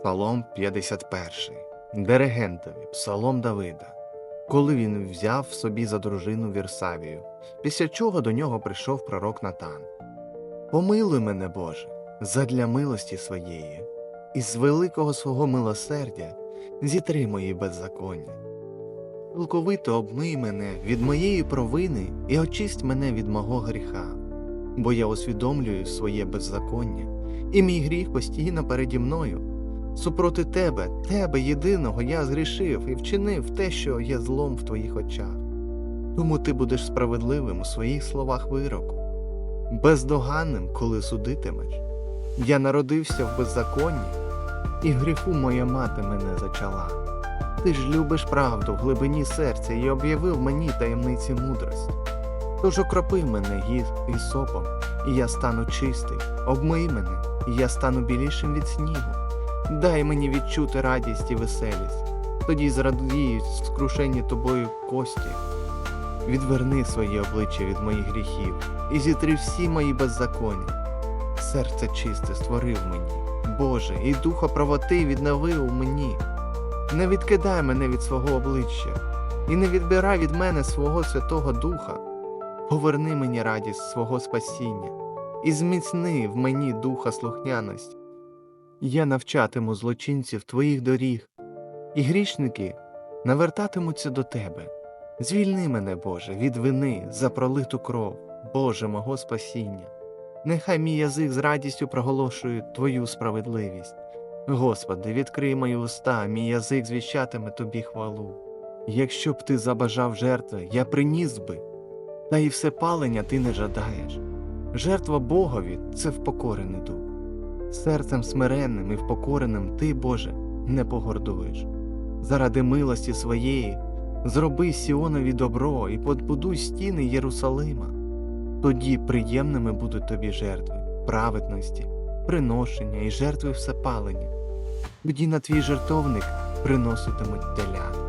Псалом 51. Диригентові, Псалом Давида. Коли він взяв собі за дружину Вірсавію, після чого до нього прийшов пророк Натан. Помилуй мене, Боже, задля милості своєї, і з великого свого милосердя зітри мої беззаконня. Цілковито обмий мене від моєї провини і очисть мене від мого гріха, бо я усвідомлюю своє беззаконня, і мій гріх постійно переді мною. Супроти тебе, тебе єдиного я згрішив і вчинив те, що є злом в твоїх очах. Тому ти будеш справедливим у своїх словах вироку, бездоганним, коли судитимеш. Я народився в беззаконні, і гріху моя мати мене зачала. Ти ж любиш правду в глибині серця і об'явив мені таємниці мудрості. Тож окропи мене гіз сопом, і я стану чистий, обмий мене, і я стану білішим від снігу. Дай мені відчути радість і веселість, тоді зрадіють скрушені тобою кості. Відверни своє обличчя від моїх гріхів і зітри всі мої беззаконня. Серце чисте створив мені, Боже, і духа правоти відновив у мені. Не відкидай мене від свого обличчя, і не відбирай від мене свого Святого Духа. Поверни мені радість свого спасіння, і зміцни в мені духа слухняності. Я навчатиму злочинців твоїх доріг, і грішники навертатимуться до тебе. Звільни мене, Боже, від вини за пролиту кров, Боже мого спасіння. Нехай мій язик з радістю проголошує Твою справедливість. Господи, відкрий мої уста, мій язик звіщатиме Тобі хвалу. Якщо б ти забажав жертви, я приніс би, та і все палення ти не жадаєш. Жертва Богові це впокорений дух. Серцем смиренним і впокореним ти, Боже, не погордуєш. Заради милості своєї зроби Сіонові добро і подбудуй стіни Єрусалима. Тоді приємними будуть тобі жертви, праведності, приношення і жертви всепалення. Тоді на твій жертовник приноситимуть теля.